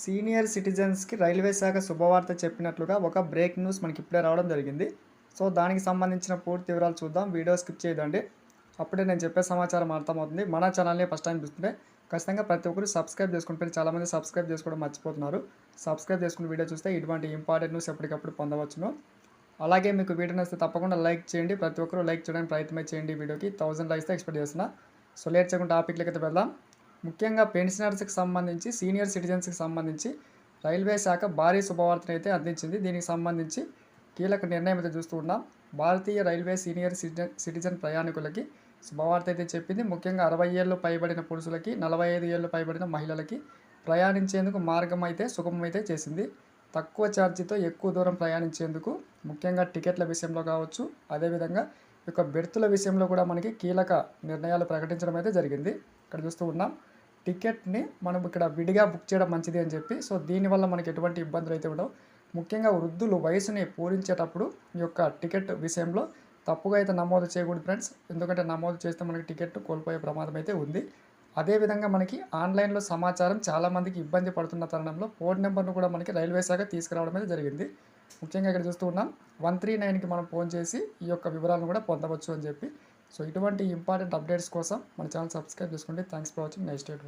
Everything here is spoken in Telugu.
సీనియర్ సిటిజన్స్కి రైల్వే శాఖ శుభవార్త చెప్పినట్లుగా ఒక బ్రేక్ న్యూస్ మనకి ఇప్పుడే రావడం జరిగింది. సో దానికి సంబంధించిన పూర్తి వివరాలు చూద్దాం. వీడియో స్కిప్ చేయదండి. అప్పుడే నేను చెప్పే సమాచారం అర్థమవుతుంది. మన ఛానల్ని ఫస్ట్ టైం చూస్తుంటే ఖచ్చితంగా ప్రతి ఒక్కరు సబ్స్క్రైబ్ చేసుకుంటే చాలామంది సబ్స్క్రైబ్ చేసుకోవడం మర్చిపోతున్నారు. సబ్స్క్రైబ్ చేసుకుని వీడియో చూస్తే ఇటువంటి ఇంపార్టెంట్ న్యూస్ ఎప్పటికప్పుడు పొందవచ్చును. అలాగే మీకు వీడియో నచ్చితే తప్పకుండా లైక్ చేయండి. ప్రతి ఒక్కరు లైక్ చేయడానికి ప్రయత్నం చేయండి వీడియోకి. థౌసండ్ లైక్స్ ఎక్స్పెక్ట్ చేస్తున్నా. సో లేట్ చేయకుండా టాపిక్లకి అయితే వెళ్దాం. ముఖ్యంగా పెన్షనర్స్కి సంబంధించి సీనియర్ సిటిజన్స్కి సంబంధించి రైల్వే శాఖ భారీ శుభవార్తను అయితే అందించింది. దీనికి సంబంధించి కీలక నిర్ణయం అయితే చూస్తూ ఉన్నాం. భారతీయ రైల్వే సీనియర్ సిటిజన్ సిటిజన్ ప్రయాణికులకి శుభవార్త అయితే చెప్పింది. ముఖ్యంగా అరవై ఏళ్ళు పైబడిన పురుషులకి నలభై ఐదు ఏళ్ళు పైబడిన మహిళలకి ప్రయాణించేందుకు మార్గం అయితే సుగమం అయితే చేసింది. తక్కువ ఛార్జీతో ఎక్కువ దూరం ప్రయాణించేందుకు ముఖ్యంగా టికెట్ల విషయంలో కావచ్చు. అదేవిధంగా యొక్క బెర్తుల విషయంలో కూడా మనకి కీలక నిర్ణయాలు ప్రకటించడం అయితే జరిగింది. ఇక్కడ చూస్తూ ఉన్నాం. టికెట్ని మనం ఇక్కడ విడిగా బుక్ చేయడం మంచిది అని చెప్పి. సో దీనివల్ల మనకి ఎటువంటి ఇబ్బందులు అయితే ఉండవు. ముఖ్యంగా వృద్ధులు వయసుని పూరించేటప్పుడు ఈ యొక్క టికెట్ విషయంలో తప్పుగా అయితే నమోదు చేయకూడదు ఫ్రెండ్స్. ఎందుకంటే నమోదు చేస్తే మనకి టికెట్ కోల్పోయే ప్రమాదం అయితే ఉంది. అదేవిధంగా మనకి ఆన్లైన్లో సమాచారం చాలామందికి ఇబ్బంది పడుతున్న తరుణంలో ఫోన్ నెంబర్ను కూడా మనకి రైల్వే శాఖ తీసుకురావడం అయితే జరిగింది. ముఖ్యంగా ఇక్కడ చూస్తూ ఉన్నాం. వన్ త్రీ నైన్కి మనం ఫోన్ చేసి ఈ యొక్క వివరాలను కూడా పొందవచ్చు అని చెప్పి. సో ఇటువంటి ఇంపార్టెంట్ అప్డేట్స్ కోసం మన ఛానల్ సబ్స్క్రైబ్ చేసుకోండి. Thanks for watching. Next date